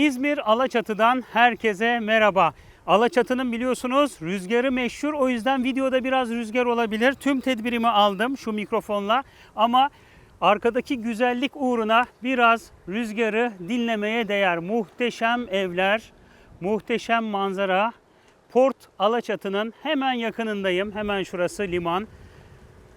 İzmir Alaçatı'dan herkese merhaba. Alaçatı'nın biliyorsunuz rüzgarı meşhur. O yüzden videoda biraz rüzgar olabilir. Tüm tedbirimi aldım şu mikrofonla. Ama arkadaki güzellik uğruna biraz rüzgarı dinlemeye değer. Muhteşem evler, muhteşem manzara. Port Alaçatı'nın hemen yakınındayım. Hemen şurası liman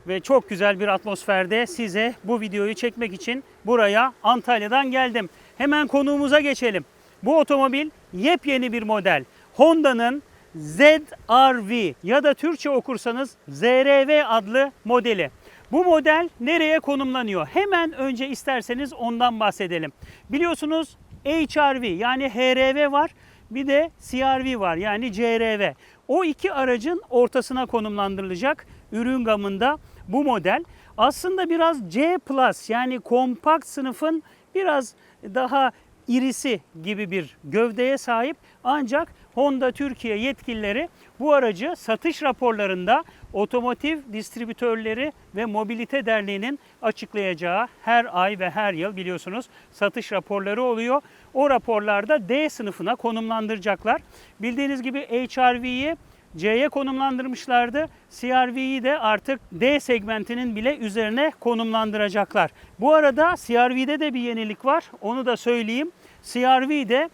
ve çok güzel bir atmosferde size bu videoyu çekmek için buraya Antalya'dan geldim. Hemen konuğumuza geçelim. Bu otomobil yepyeni bir model. Honda'nın ZR-V ya da Türkçe okursanız ZR-V adlı modeli. Bu model nereye konumlanıyor? Hemen önce isterseniz ondan bahsedelim. Biliyorsunuz HR-V yani HRV var. Bir de CR-V var yani CR-V. O iki aracın ortasına konumlandırılacak ürün gamında bu model. Aslında biraz C Plus yani kompakt sınıfın biraz daha irisi gibi bir gövdeye sahip. Ancak Honda Türkiye yetkilileri bu aracı satış raporlarında Otomotiv Distribütörleri ve Mobilite Derneği'nin açıklayacağı her ay ve her yıl biliyorsunuz satış raporları oluyor. O raporlarda D sınıfına konumlandıracaklar. Bildiğiniz gibi HRV'yi C'ye konumlandırmışlardı. CRV'yi de artık D segmentinin bile üzerine konumlandıracaklar. Bu arada CRV'de de bir yenilik var. Onu da söyleyeyim. CRV'de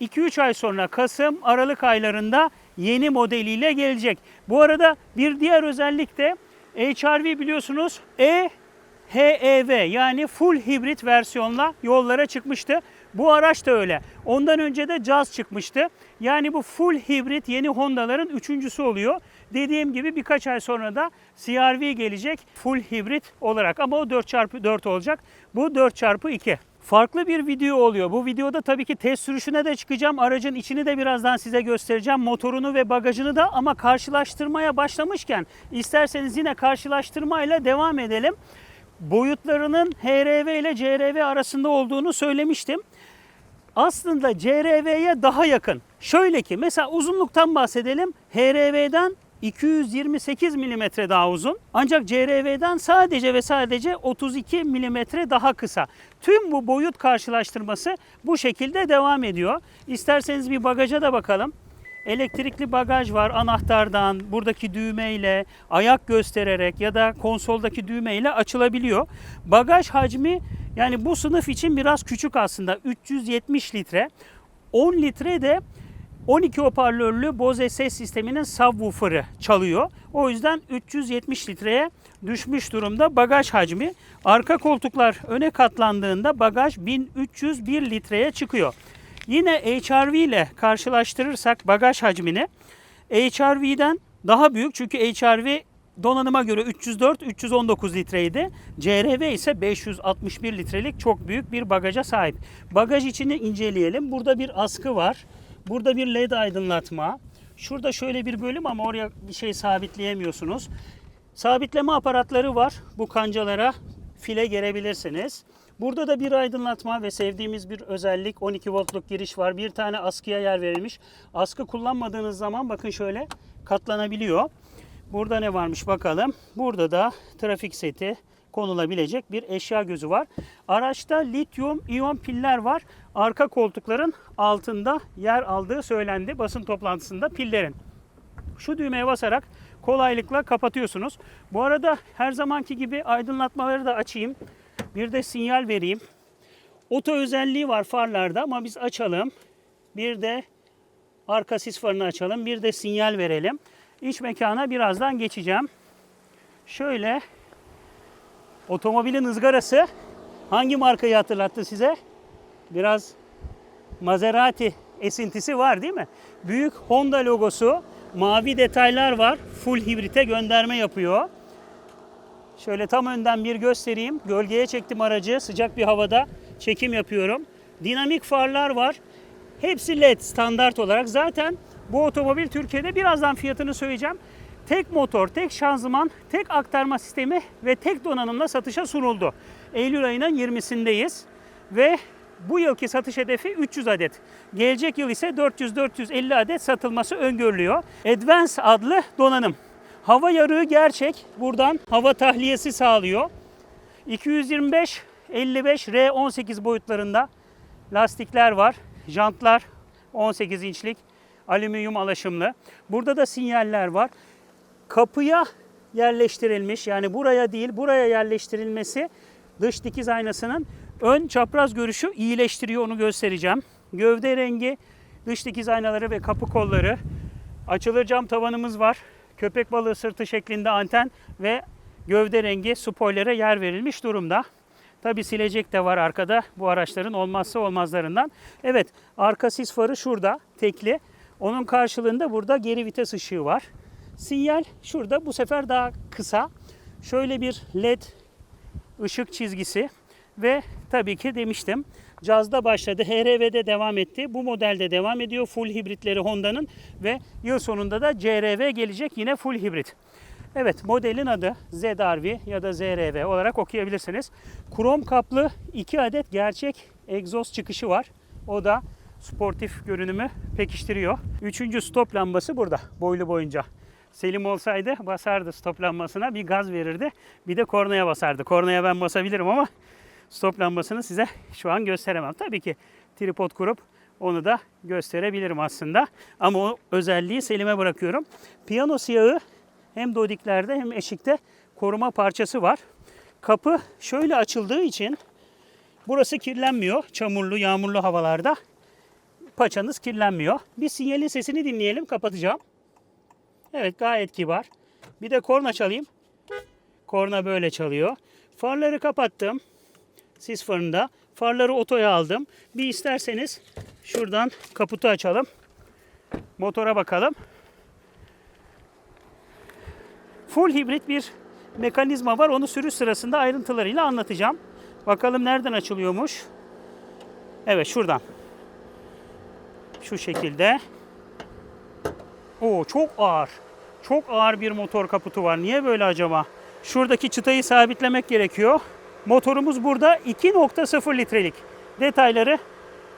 2-3 ay sonra Kasım, Aralık aylarında yeni modeliyle gelecek. Bu arada bir diğer özellik de HRV biliyorsunuz E HEV yani full hibrit versiyonla yollara çıkmıştı. Bu araç da öyle. Ondan önce de Jazz çıkmıştı. Yani bu full hibrit yeni Honda'ların üçüncüsü oluyor. Dediğim gibi birkaç ay sonra da CR-V gelecek full hibrit olarak ama o 4x4 olacak. Bu 4x2. Farklı bir video oluyor. Bu videoda tabii ki test sürüşüne de çıkacağım. Aracın içini de birazdan size göstereceğim. Motorunu ve bagajını da ama karşılaştırmaya başlamışken isterseniz yine karşılaştırmayla devam edelim boyutlarının HRV ile CRV arasında olduğunu söylemiştim. Aslında CRV'ye daha yakın. Şöyle ki mesela uzunluktan bahsedelim. HRV'den 228 mm daha uzun. Ancak CRV'den sadece ve sadece 32 mm daha kısa. Tüm bu boyut karşılaştırması bu şekilde devam ediyor. İsterseniz bir bagaja da bakalım. Elektrikli bagaj var anahtardan buradaki düğmeyle ayak göstererek ya da konsoldaki düğmeyle açılabiliyor. Bagaj hacmi yani bu sınıf için biraz küçük aslında 370 litre. 10 litre de 12 hoparlörlü Bose ses sisteminin subwoofer'ı çalıyor. O yüzden 370 litreye düşmüş durumda bagaj hacmi. Arka koltuklar öne katlandığında bagaj 1301 litreye çıkıyor. Yine HRV ile karşılaştırırsak bagaj hacmini HRV'den daha büyük çünkü HRV donanıma göre 304-319 litreydi. CRV ise 561 litrelik çok büyük bir bagaja sahip. Bagaj içini inceleyelim. Burada bir askı var. Burada bir led aydınlatma. Şurada şöyle bir bölüm ama oraya bir şey sabitleyemiyorsunuz. Sabitleme aparatları var. Bu kancalara file gerebilirsiniz. Burada da bir aydınlatma ve sevdiğimiz bir özellik 12 voltluk giriş var. Bir tane askıya yer verilmiş. Askı kullanmadığınız zaman bakın şöyle katlanabiliyor. Burada ne varmış bakalım. Burada da trafik seti konulabilecek bir eşya gözü var. Araçta lityum iyon piller var. Arka koltukların altında yer aldığı söylendi basın toplantısında pillerin. Şu düğmeye basarak kolaylıkla kapatıyorsunuz. Bu arada her zamanki gibi aydınlatmaları da açayım. Bir de sinyal vereyim. Oto özelliği var farlarda ama biz açalım. Bir de arka sis farını açalım. Bir de sinyal verelim. İç mekana birazdan geçeceğim. Şöyle otomobilin ızgarası hangi markayı hatırlattı size? Biraz Maserati esintisi var değil mi? Büyük Honda logosu, mavi detaylar var. Full hibrite gönderme yapıyor. Şöyle tam önden bir göstereyim. Gölgeye çektim aracı. Sıcak bir havada çekim yapıyorum. Dinamik farlar var. Hepsi LED standart olarak. Zaten bu otomobil Türkiye'de birazdan fiyatını söyleyeceğim. Tek motor, tek şanzıman, tek aktarma sistemi ve tek donanımla satışa sunuldu. Eylül ayının 20'sindeyiz ve bu yılki satış hedefi 300 adet. Gelecek yıl ise 400-450 adet satılması öngörülüyor. Advance adlı donanım. Hava yarığı gerçek. Buradan hava tahliyesi sağlıyor. 225 55 R18 boyutlarında lastikler var. Jantlar 18 inçlik alüminyum alaşımlı. Burada da sinyaller var. Kapıya yerleştirilmiş yani buraya değil buraya yerleştirilmesi dış dikiz aynasının ön çapraz görüşü iyileştiriyor onu göstereceğim. Gövde rengi, dış dikiz aynaları ve kapı kolları. Açılır cam tavanımız var. Köpek balığı sırtı şeklinde anten ve gövde rengi spoilere yer verilmiş durumda. Tabi silecek de var arkada bu araçların olmazsa olmazlarından. Evet arka sis farı şurada tekli. Onun karşılığında burada geri vites ışığı var. Sinyal şurada bu sefer daha kısa. Şöyle bir led ışık çizgisi ve tabii ki demiştim Caz'da başladı, HRV'de devam etti. Bu modelde devam ediyor full hibritleri Honda'nın ve yıl sonunda da CRV gelecek yine full hibrit. Evet modelin adı ZRV ya da ZRV olarak okuyabilirsiniz. Krom kaplı 2 adet gerçek egzoz çıkışı var. O da sportif görünümü pekiştiriyor. Üçüncü stop lambası burada boylu boyunca. Selim olsaydı basardı stop lambasına bir gaz verirdi. Bir de kornaya basardı. Kornaya ben basabilirim ama stop lambasını size şu an gösteremem. Tabii ki tripod kurup onu da gösterebilirim aslında. Ama o özelliği Selim'e bırakıyorum. Piyano siyahı hem dodiklerde hem eşikte koruma parçası var. Kapı şöyle açıldığı için burası kirlenmiyor. Çamurlu, yağmurlu havalarda paçanız kirlenmiyor. Bir sinyalin sesini dinleyelim, kapatacağım. Evet, gayet kibar. Bir de korna çalayım. Korna böyle çalıyor. Farları kapattım. Sis farında. Farları otoya aldım. Bir isterseniz şuradan kaputu açalım. Motora bakalım. Full hibrit bir mekanizma var. Onu sürüş sırasında ayrıntılarıyla anlatacağım. Bakalım nereden açılıyormuş. Evet şuradan. Şu şekilde. Oo çok ağır. Çok ağır bir motor kaputu var. Niye böyle acaba? Şuradaki çıtayı sabitlemek gerekiyor. Motorumuz burada 2.0 litrelik. Detayları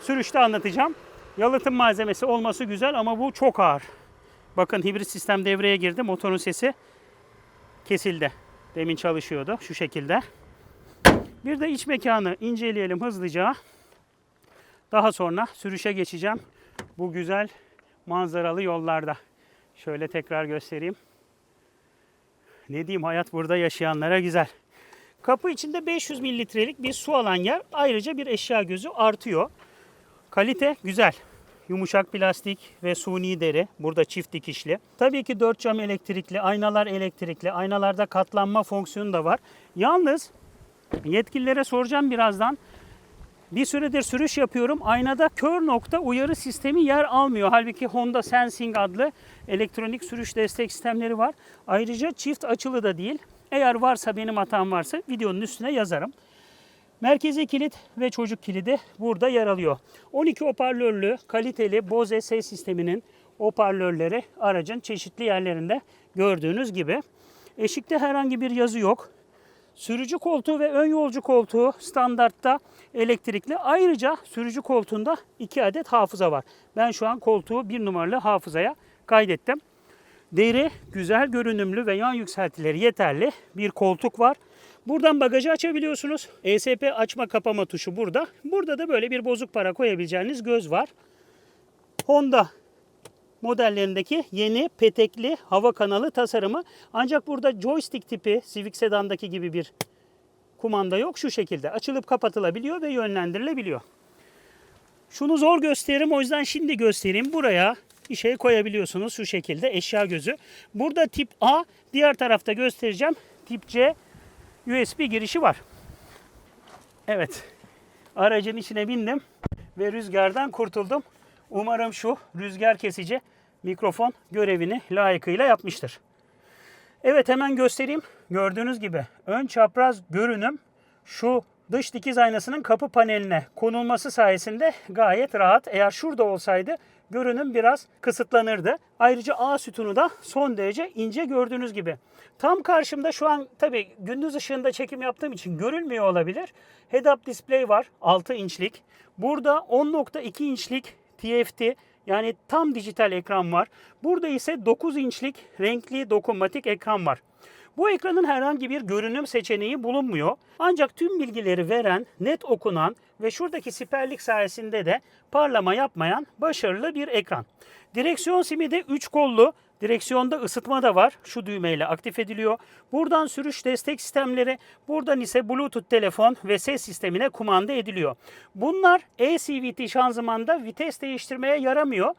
sürüşte anlatacağım. Yalıtım malzemesi olması güzel ama bu çok ağır. Bakın hibrit sistem devreye girdi. Motorun sesi kesildi. Demin çalışıyordu şu şekilde. Bir de iç mekanı inceleyelim hızlıca. Daha sonra sürüşe geçeceğim. Bu güzel manzaralı yollarda. Şöyle tekrar göstereyim. Ne diyeyim hayat burada yaşayanlara güzel. Kapı içinde 500 mililitrelik bir su alan yer. Ayrıca bir eşya gözü artıyor. Kalite güzel. Yumuşak plastik ve suni deri. Burada çift dikişli. Tabii ki 4 cam elektrikli, aynalar elektrikli. Aynalarda katlanma fonksiyonu da var. Yalnız yetkililere soracağım birazdan. Bir süredir sürüş yapıyorum. Aynada kör nokta uyarı sistemi yer almıyor. Halbuki Honda Sensing adlı elektronik sürüş destek sistemleri var. Ayrıca çift açılı da değil. Eğer varsa benim hatam varsa videonun üstüne yazarım. Merkezi kilit ve çocuk kilidi burada yer alıyor. 12 hoparlörlü kaliteli Bose ses sisteminin hoparlörleri aracın çeşitli yerlerinde gördüğünüz gibi. Eşikte herhangi bir yazı yok. Sürücü koltuğu ve ön yolcu koltuğu standartta elektrikli. Ayrıca sürücü koltuğunda 2 adet hafıza var. Ben şu an koltuğu bir numaralı hafızaya kaydettim. Deri, güzel görünümlü ve yan yükseltileri yeterli bir koltuk var. Buradan bagajı açabiliyorsunuz. ESP açma kapama tuşu burada. Burada da böyle bir bozuk para koyabileceğiniz göz var. Honda modellerindeki yeni petekli hava kanalı tasarımı. Ancak burada joystick tipi Civic Sedan'daki gibi bir kumanda yok. Şu şekilde açılıp kapatılabiliyor ve yönlendirilebiliyor. Şunu zor gösteririm o yüzden şimdi göstereyim. Buraya bir şey koyabiliyorsunuz şu şekilde eşya gözü. Burada tip A, diğer tarafta göstereceğim. Tip C USB girişi var. Evet. Aracın içine bindim ve rüzgardan kurtuldum. Umarım şu rüzgar kesici mikrofon görevini layıkıyla yapmıştır. Evet hemen göstereyim. Gördüğünüz gibi ön çapraz görünüm şu dış dikiz aynasının kapı paneline konulması sayesinde gayet rahat. Eğer şurada olsaydı görünüm biraz kısıtlanırdı. Ayrıca A sütunu da son derece ince gördüğünüz gibi. Tam karşımda şu an tabi gündüz ışığında çekim yaptığım için görünmüyor olabilir. Head-up display var 6 inçlik. Burada 10.2 inçlik TFT yani tam dijital ekran var. Burada ise 9 inçlik renkli dokunmatik ekran var. Bu ekranın herhangi bir görünüm seçeneği bulunmuyor. Ancak tüm bilgileri veren, net okunan ve şuradaki siperlik sayesinde de parlama yapmayan başarılı bir ekran. Direksiyon simi de 3 kollu. Direksiyonda ısıtma da var. Şu düğmeyle aktif ediliyor. Buradan sürüş destek sistemleri, buradan ise Bluetooth telefon ve ses sistemine kumanda ediliyor. Bunlar e-CVT şanzımanda vites değiştirmeye yaramıyor.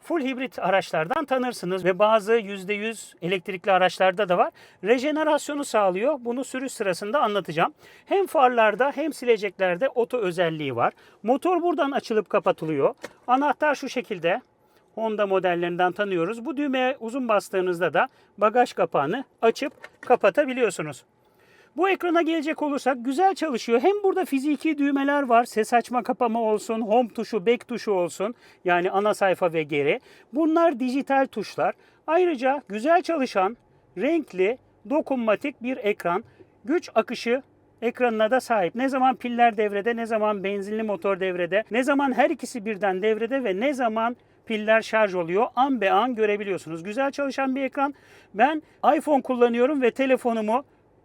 Full hibrit araçlardan tanırsınız ve bazı %100 elektrikli araçlarda da var. Rejenerasyonu sağlıyor. Bunu sürüş sırasında anlatacağım. Hem farlarda hem sileceklerde oto özelliği var. Motor buradan açılıp kapatılıyor. Anahtar şu şekilde. Honda modellerinden tanıyoruz. Bu düğmeye uzun bastığınızda da bagaj kapağını açıp kapatabiliyorsunuz. Bu ekrana gelecek olursak güzel çalışıyor. Hem burada fiziki düğmeler var. Ses açma kapama olsun, home tuşu, back tuşu olsun. Yani ana sayfa ve geri. Bunlar dijital tuşlar. Ayrıca güzel çalışan, renkli, dokunmatik bir ekran. Güç akışı ekranına da sahip. Ne zaman piller devrede, ne zaman benzinli motor devrede, ne zaman her ikisi birden devrede ve ne zaman piller şarj oluyor. An be an görebiliyorsunuz. Güzel çalışan bir ekran. Ben iPhone kullanıyorum ve telefonumu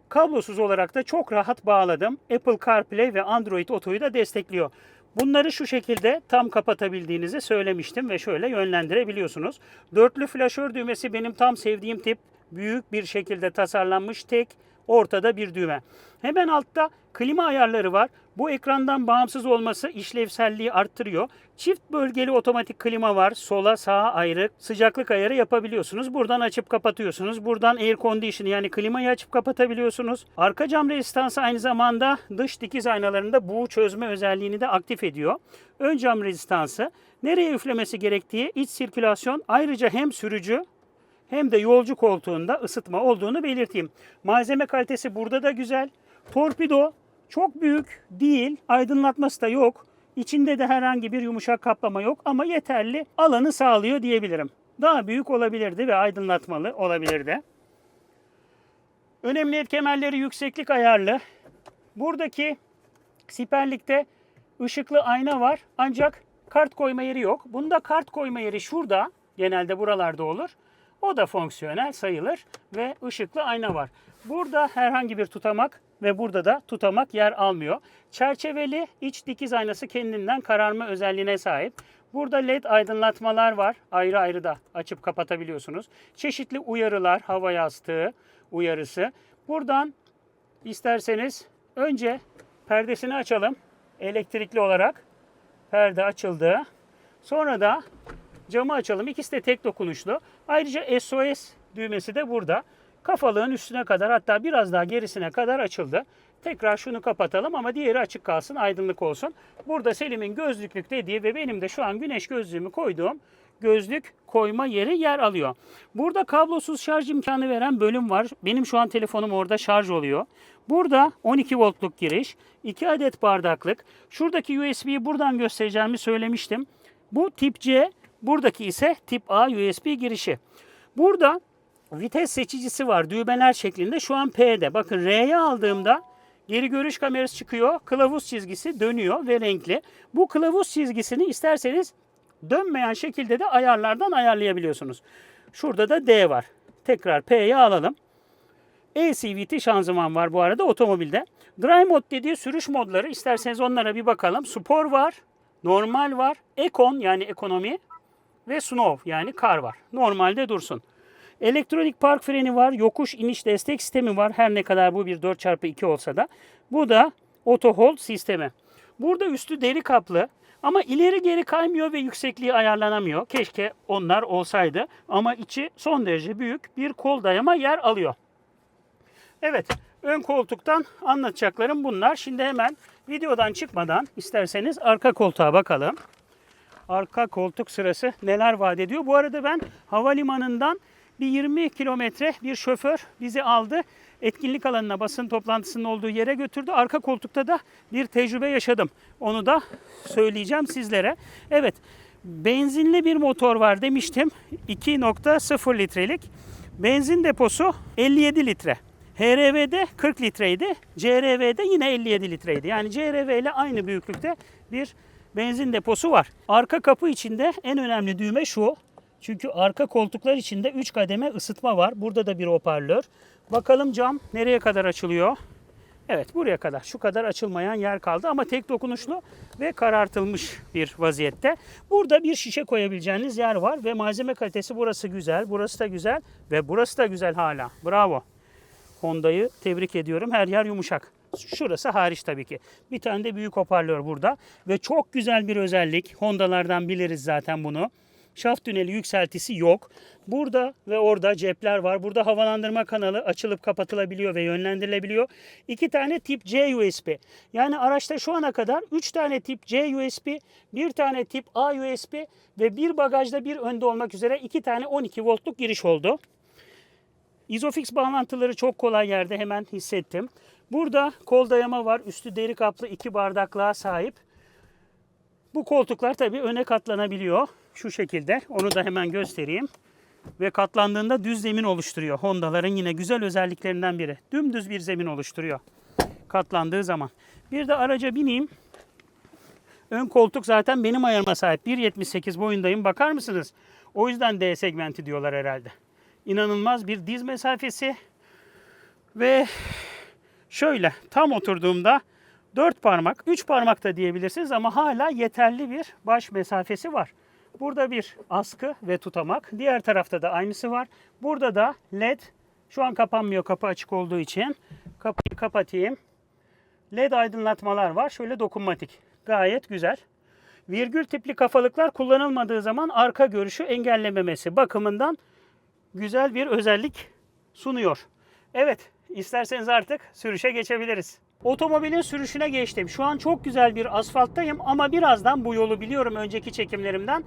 kablosuz olarak da çok rahat bağladım. Apple CarPlay ve Android Auto'yu da destekliyor. Bunları şu şekilde tam kapatabildiğinizi söylemiştim ve şöyle yönlendirebiliyorsunuz. Dörtlü flaşör düğmesi benim tam sevdiğim tip. Büyük bir şekilde tasarlanmış tek ortada bir düğme. Hemen altta klima ayarları var. Bu ekrandan bağımsız olması işlevselliği arttırıyor. Çift bölgeli otomatik klima var. Sola sağa ayrı sıcaklık ayarı yapabiliyorsunuz. Buradan açıp kapatıyorsunuz. Buradan air condition yani klimayı açıp kapatabiliyorsunuz. Arka cam rezistansı aynı zamanda dış dikiz aynalarında buğu çözme özelliğini de aktif ediyor. Ön cam rezistansı nereye üflemesi gerektiği iç sirkülasyon ayrıca hem sürücü hem de yolcu koltuğunda ısıtma olduğunu belirteyim. Malzeme kalitesi burada da güzel. Torpido çok büyük değil, aydınlatması da yok. İçinde de herhangi bir yumuşak kaplama yok ama yeterli alanı sağlıyor diyebilirim. Daha büyük olabilirdi ve aydınlatmalı olabilirdi. Önemli et kemerleri yükseklik ayarlı. Buradaki siperlikte ışıklı ayna var ancak kart koyma yeri yok. Bunda kart koyma yeri şurada. Genelde buralarda olur. O da fonksiyonel sayılır ve ışıklı ayna var. Burada herhangi bir tutamak ve burada da tutamak yer almıyor. Çerçeveli iç dikiz aynası kendinden kararma özelliğine sahip. Burada led aydınlatmalar var. Ayrı ayrı da açıp kapatabiliyorsunuz. Çeşitli uyarılar, hava yastığı uyarısı. Buradan isterseniz önce perdesini açalım. Elektrikli olarak perde açıldı. Sonra da camı açalım. İkisi de tek dokunuşlu. Ayrıca SOS düğmesi de burada. Kafalığın üstüne kadar hatta biraz daha gerisine kadar açıldı. Tekrar şunu kapatalım ama diğeri açık kalsın, aydınlık olsun. Burada Selim'in gözlüklük dediği ve benim de şu an güneş gözlüğümü koyduğum gözlük koyma yeri yer alıyor. Burada kablosuz şarj imkanı veren bölüm var. Benim şu an telefonum orada şarj oluyor. Burada 12 voltluk giriş, 2 adet bardaklık. Şuradaki USB'yi buradan göstereceğimi söylemiştim. Bu tip C, buradaki ise tip A USB girişi. Burada vites seçicisi var düğmeler şeklinde. Şu an P'de. Bakın R'ye aldığımda geri görüş kamerası çıkıyor. Kılavuz çizgisi dönüyor ve renkli. Bu kılavuz çizgisini isterseniz dönmeyen şekilde de ayarlardan ayarlayabiliyorsunuz. Şurada da D var. Tekrar P'ye alalım. e-CVT şanzıman var bu arada otomobilde. Dry mod dediği sürüş modları isterseniz onlara bir bakalım. Spor var, normal var, Econ yani ekonomi ve Snow yani kar var. Normalde dursun. Elektronik park freni var, yokuş iniş destek sistemi var. Her ne kadar bu bir 4x2 olsa da. Bu da auto hold sistemi. Burada üstü deri kaplı ama ileri geri kaymıyor ve yüksekliği ayarlanamıyor. Keşke onlar olsaydı ama içi son derece büyük bir kol dayama yer alıyor. Evet, ön koltuktan anlatacaklarım bunlar. Şimdi hemen videodan çıkmadan isterseniz arka koltuğa bakalım. Arka koltuk sırası neler vaat ediyor? Bu arada ben havalimanından bir 20 kilometre bir şoför bizi aldı. Etkinlik alanına basın toplantısının olduğu yere götürdü. Arka koltukta da bir tecrübe yaşadım. Onu da söyleyeceğim sizlere. Evet benzinli bir motor var demiştim. 2.0 litrelik. Benzin deposu 57 litre. HRV'de 40 litreydi. CRV'de yine 57 litreydi. Yani CRV ile aynı büyüklükte bir benzin deposu var. Arka kapı içinde en önemli düğme şu. Çünkü arka koltuklar içinde 3 kademe ısıtma var. Burada da bir hoparlör. Bakalım cam nereye kadar açılıyor? Evet buraya kadar. Şu kadar açılmayan yer kaldı ama tek dokunuşlu ve karartılmış bir vaziyette. Burada bir şişe koyabileceğiniz yer var ve malzeme kalitesi burası güzel. Burası da güzel ve burası da güzel hala. Bravo. Honda'yı tebrik ediyorum. Her yer yumuşak. Şurası hariç tabii ki. Bir tane de büyük hoparlör burada. Ve çok güzel bir özellik. Honda'lardan biliriz zaten bunu. Şaft tüneli yükseltisi yok. Burada ve orada cepler var. Burada havalandırma kanalı açılıp kapatılabiliyor ve yönlendirilebiliyor. İki tane tip C USB. Yani araçta şu ana kadar 3 tane tip C USB, bir tane tip A USB ve bir bagajda bir önde olmak üzere iki tane 12 voltluk giriş oldu. Isofix bağlantıları çok kolay yerde hemen hissettim. Burada kol dayama var. Üstü deri kaplı iki bardaklığa sahip. Bu koltuklar tabii öne katlanabiliyor. Şu şekilde. Onu da hemen göstereyim. Ve katlandığında düz zemin oluşturuyor. Honda'ların yine güzel özelliklerinden biri. Dümdüz bir zemin oluşturuyor. Katlandığı zaman. Bir de araca bineyim. Ön koltuk zaten benim ayarıma sahip. 1.78 boyundayım. Bakar mısınız? O yüzden D segmenti diyorlar herhalde. İnanılmaz bir diz mesafesi. Ve şöyle tam oturduğumda 4 parmak, 3 parmak da diyebilirsiniz ama hala yeterli bir baş mesafesi var. Burada bir askı ve tutamak. Diğer tarafta da aynısı var. Burada da led. Şu an kapanmıyor kapı açık olduğu için. Kapıyı kapatayım. LED aydınlatmalar var. Şöyle dokunmatik. Gayet güzel. Virgül tipli kafalıklar kullanılmadığı zaman arka görüşü engellememesi bakımından güzel bir özellik sunuyor. Evet, isterseniz artık sürüşe geçebiliriz. Otomobilin sürüşüne geçtim. Şu an çok güzel bir asfalttayım ama birazdan bu yolu biliyorum önceki çekimlerimden.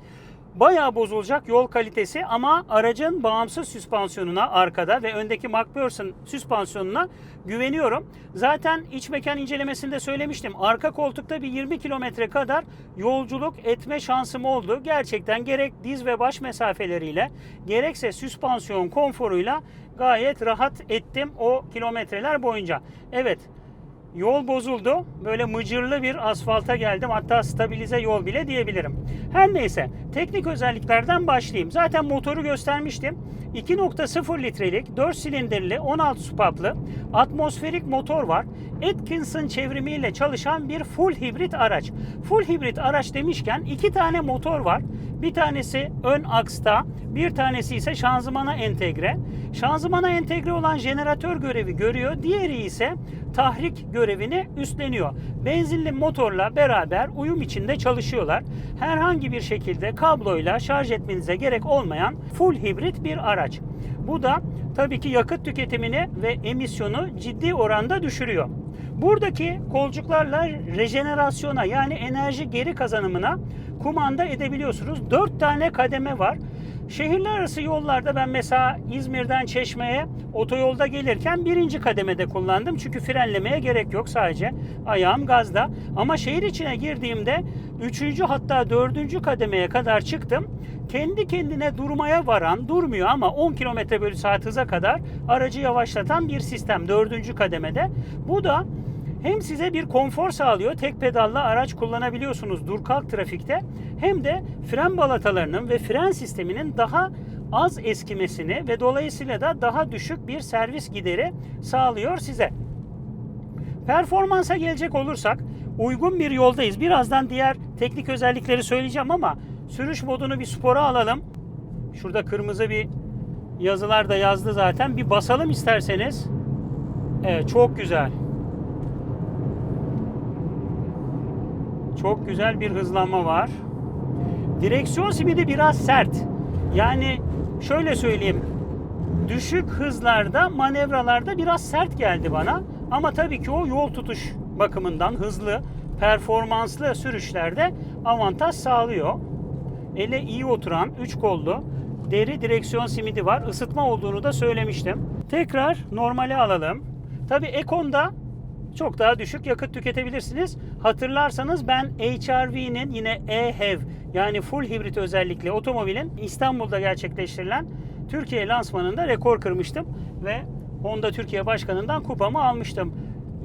Bayağı bozulacak yol kalitesi ama aracın bağımsız süspansiyonuna arkada ve öndeki MacPherson süspansiyonuna güveniyorum. Zaten iç mekan incelemesinde söylemiştim. Arka koltukta bir 20 kilometre kadar yolculuk etme şansım oldu. Gerçekten gerek diz ve baş mesafeleriyle gerekse süspansiyon konforuyla gayet rahat ettim o kilometreler boyunca. Evet Yol bozuldu. Böyle mıcırlı bir asfalta geldim. Hatta stabilize yol bile diyebilirim. Her neyse teknik özelliklerden başlayayım. Zaten motoru göstermiştim. 2.0 litrelik 4 silindirli 16 supaplı atmosferik motor var. Atkinson çevrimiyle çalışan bir full hibrit araç. Full hibrit araç demişken iki tane motor var. Bir tanesi ön aksta, bir tanesi ise şanzımana entegre. Şanzımana entegre olan jeneratör görevi görüyor. Diğeri ise tahrik görevini üstleniyor. Benzinli motorla beraber uyum içinde çalışıyorlar. Herhangi bir şekilde kabloyla şarj etmenize gerek olmayan full hibrit bir araç. Bu da tabii ki yakıt tüketimini ve emisyonu ciddi oranda düşürüyor. Buradaki kolcuklarla rejenerasyona yani enerji geri kazanımına kumanda edebiliyorsunuz. 4 tane kademe var. Şehirler arası yollarda ben mesela İzmir'den Çeşme'ye otoyolda gelirken birinci kademede kullandım. Çünkü frenlemeye gerek yok sadece ayağım gazda. Ama şehir içine girdiğimde üçüncü hatta dördüncü kademeye kadar çıktım. Kendi kendine durmaya varan, durmuyor ama 10 km bölü saat hıza kadar aracı yavaşlatan bir sistem dördüncü kademede. Bu da hem size bir konfor sağlıyor. Tek pedalla araç kullanabiliyorsunuz dur kalk trafikte. Hem de fren balatalarının ve fren sisteminin daha az eskimesini ve dolayısıyla da daha düşük bir servis gideri sağlıyor size. Performansa gelecek olursak uygun bir yoldayız. Birazdan diğer teknik özellikleri söyleyeceğim ama sürüş modunu bir spora alalım. Şurada kırmızı bir yazılar da yazdı zaten. Bir basalım isterseniz. Evet çok güzel. Çok güzel bir hızlanma var. Direksiyon simidi biraz sert. Yani şöyle söyleyeyim. Düşük hızlarda, manevralarda biraz sert geldi bana. Ama tabii ki o yol tutuş bakımından hızlı, performanslı sürüşlerde avantaj sağlıyor. Ele iyi oturan 3 kollu deri direksiyon simidi var. Isıtma olduğunu da söylemiştim. Tekrar normale alalım. Tabii Econ'da çok daha düşük yakıt tüketebilirsiniz. Hatırlarsanız ben HRV'nin yine e-HEV yani full hibrit özellikle otomobilin İstanbul'da gerçekleştirilen Türkiye lansmanında rekor kırmıştım ve Honda Türkiye Başkanı'ndan kupamı almıştım.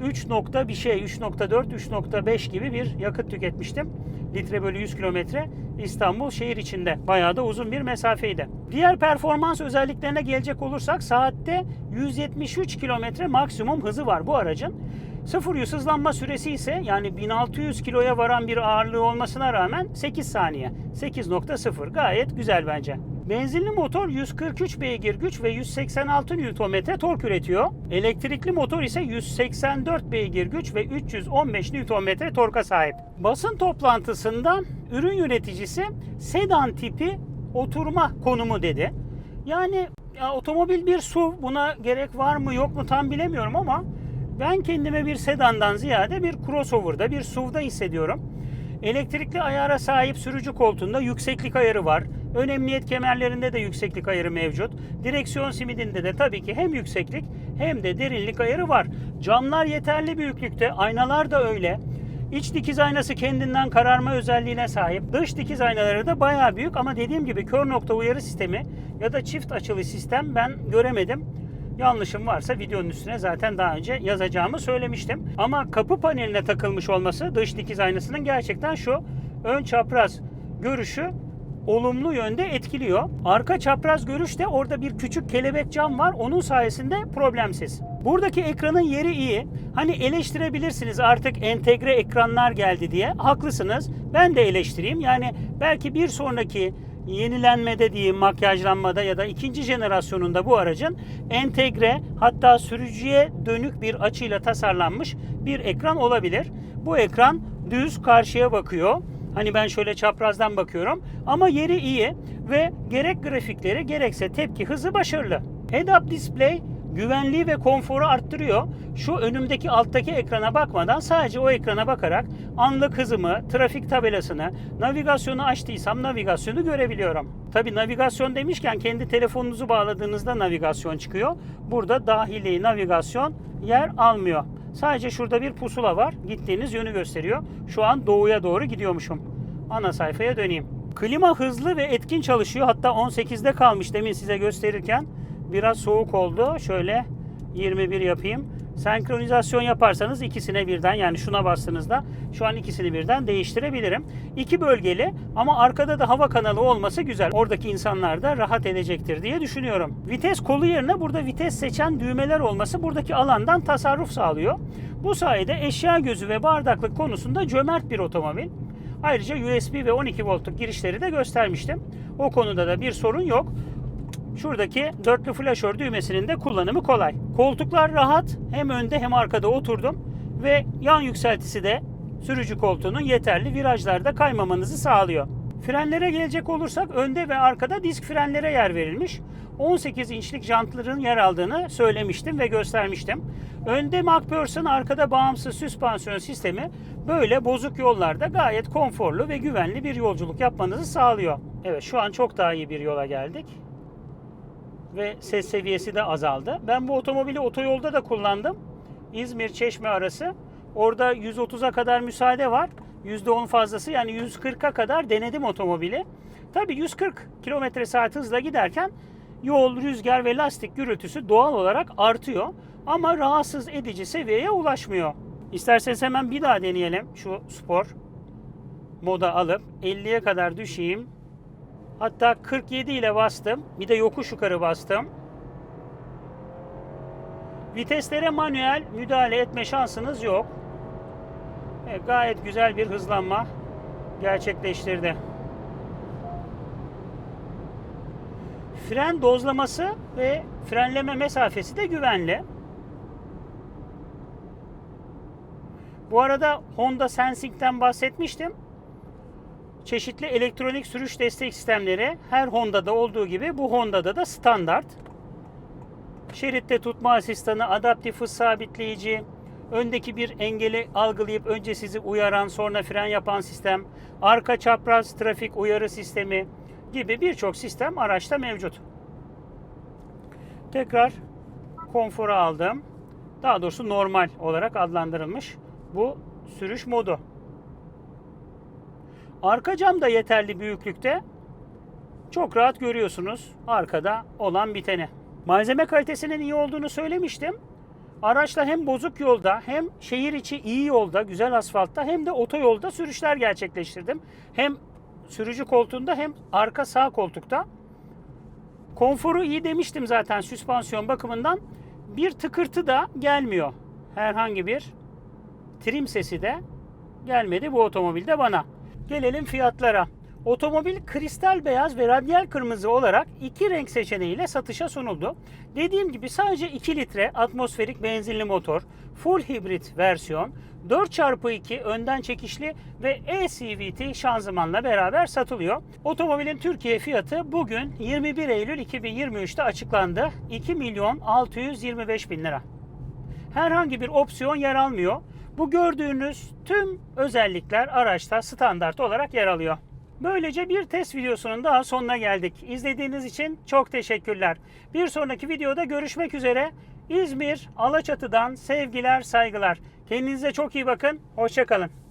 3 nokta bir şey 3.4 3.5 gibi bir yakıt tüketmiştim. Litre bölü 100 kilometre İstanbul şehir içinde. Bayağı da uzun bir mesafeydi. Diğer performans özelliklerine gelecek olursak saatte 173 kilometre maksimum hızı var bu aracın. 0 100 hızlanma süresi ise yani 1600 kiloya varan bir ağırlığı olmasına rağmen 8 saniye. 8.0 gayet güzel bence. Benzinli motor 143 beygir güç ve 186 Nm tork üretiyor. Elektrikli motor ise 184 beygir güç ve 315 Nm torka sahip. Basın toplantısında ürün yöneticisi sedan tipi oturma konumu dedi. Yani ya otomobil bir SUV buna gerek var mı yok mu tam bilemiyorum ama ben kendime bir sedandan ziyade bir crossover'da bir SUV'da hissediyorum. Elektrikli ayara sahip sürücü koltuğunda yükseklik ayarı var. Ön emniyet kemerlerinde de yükseklik ayarı mevcut. Direksiyon simidinde de tabii ki hem yükseklik hem de derinlik ayarı var. Camlar yeterli büyüklükte, aynalar da öyle. İç dikiz aynası kendinden kararma özelliğine sahip. Dış dikiz aynaları da bayağı büyük ama dediğim gibi kör nokta uyarı sistemi ya da çift açılı sistem ben göremedim. Yanlışım varsa videonun üstüne zaten daha önce yazacağımı söylemiştim. Ama kapı paneline takılmış olması dış dikiz aynasının gerçekten şu ön çapraz görüşü olumlu yönde etkiliyor. Arka çapraz görüşte orada bir küçük kelebek cam var. Onun sayesinde problemsiz. Buradaki ekranın yeri iyi. Hani eleştirebilirsiniz artık entegre ekranlar geldi diye. Haklısınız. Ben de eleştireyim. Yani belki bir sonraki yenilenmede diyeyim makyajlanmada ya da ikinci jenerasyonunda bu aracın entegre hatta sürücüye dönük bir açıyla tasarlanmış bir ekran olabilir. Bu ekran düz karşıya bakıyor. Hani ben şöyle çaprazdan bakıyorum ama yeri iyi ve gerek grafikleri gerekse tepki hızı başarılı. Head-up display güvenliği ve konforu arttırıyor. Şu önümdeki alttaki ekrana bakmadan sadece o ekrana bakarak anlık hızımı, trafik tabelasını, navigasyonu açtıysam navigasyonu görebiliyorum. Tabi navigasyon demişken kendi telefonunuzu bağladığınızda navigasyon çıkıyor. Burada dahili navigasyon yer almıyor. Sadece şurada bir pusula var. Gittiğiniz yönü gösteriyor. Şu an doğuya doğru gidiyormuşum. Ana sayfaya döneyim. Klima hızlı ve etkin çalışıyor. Hatta 18'de kalmış demin size gösterirken. Biraz soğuk oldu. Şöyle 21 yapayım. Senkronizasyon yaparsanız ikisine birden yani şuna bastığınızda şu an ikisini birden değiştirebilirim. İki bölgeli ama arkada da hava kanalı olması güzel. Oradaki insanlar da rahat edecektir diye düşünüyorum. Vites kolu yerine burada vites seçen düğmeler olması buradaki alandan tasarruf sağlıyor. Bu sayede eşya gözü ve bardaklık konusunda cömert bir otomobil. Ayrıca USB ve 12 voltluk girişleri de göstermiştim. O konuda da bir sorun yok. Şuradaki dörtlü flaşör düğmesinin de kullanımı kolay. Koltuklar rahat. Hem önde hem arkada oturdum. Ve yan yükseltisi de sürücü koltuğunun yeterli virajlarda kaymamanızı sağlıyor. Frenlere gelecek olursak önde ve arkada disk frenlere yer verilmiş. 18 inçlik jantların yer aldığını söylemiştim ve göstermiştim. Önde MacPherson, arkada bağımsız süspansiyon sistemi böyle bozuk yollarda gayet konforlu ve güvenli bir yolculuk yapmanızı sağlıyor. Evet şu an çok daha iyi bir yola geldik ve ses seviyesi de azaldı. Ben bu otomobili otoyolda da kullandım. İzmir-Çeşme arası. Orada 130'a kadar müsaade var. %10 fazlası yani 140'a kadar denedim otomobili. Tabii 140 km saat hızla giderken yol, rüzgar ve lastik gürültüsü doğal olarak artıyor. Ama rahatsız edici seviyeye ulaşmıyor. İsterseniz hemen bir daha deneyelim şu spor moda alıp 50'ye kadar düşeyim. Hatta 47 ile bastım. Bir de yokuş yukarı bastım. Viteslere manuel müdahale etme şansınız yok. Evet, gayet güzel bir hızlanma gerçekleştirdi. Fren dozlaması ve frenleme mesafesi de güvenli. Bu arada Honda Sensing'den bahsetmiştim çeşitli elektronik sürüş destek sistemleri her Honda'da olduğu gibi bu Honda'da da standart. Şeritte tutma asistanı, adaptif hız sabitleyici, öndeki bir engeli algılayıp önce sizi uyaran sonra fren yapan sistem, arka çapraz trafik uyarı sistemi gibi birçok sistem araçta mevcut. Tekrar konfora aldım. Daha doğrusu normal olarak adlandırılmış bu sürüş modu. Arka cam da yeterli büyüklükte. Çok rahat görüyorsunuz arkada olan biteni. Malzeme kalitesinin iyi olduğunu söylemiştim. Araçla hem bozuk yolda hem şehir içi iyi yolda, güzel asfaltta hem de otoyolda sürüşler gerçekleştirdim. Hem sürücü koltuğunda hem arka sağ koltukta. Konforu iyi demiştim zaten süspansiyon bakımından. Bir tıkırtı da gelmiyor. Herhangi bir trim sesi de gelmedi bu otomobilde bana. Gelelim fiyatlara. Otomobil kristal beyaz ve radyal kırmızı olarak iki renk seçeneğiyle satışa sunuldu. Dediğim gibi sadece 2 litre atmosferik benzinli motor, full hibrit versiyon, 4x2 önden çekişli ve e-CVT şanzımanla beraber satılıyor. Otomobilin Türkiye fiyatı bugün 21 Eylül 2023'te açıklandı. 2 milyon 625 bin lira herhangi bir opsiyon yer almıyor. Bu gördüğünüz tüm özellikler araçta standart olarak yer alıyor. Böylece bir test videosunun daha sonuna geldik. İzlediğiniz için çok teşekkürler. Bir sonraki videoda görüşmek üzere. İzmir Alaçatı'dan sevgiler, saygılar. Kendinize çok iyi bakın. Hoşçakalın.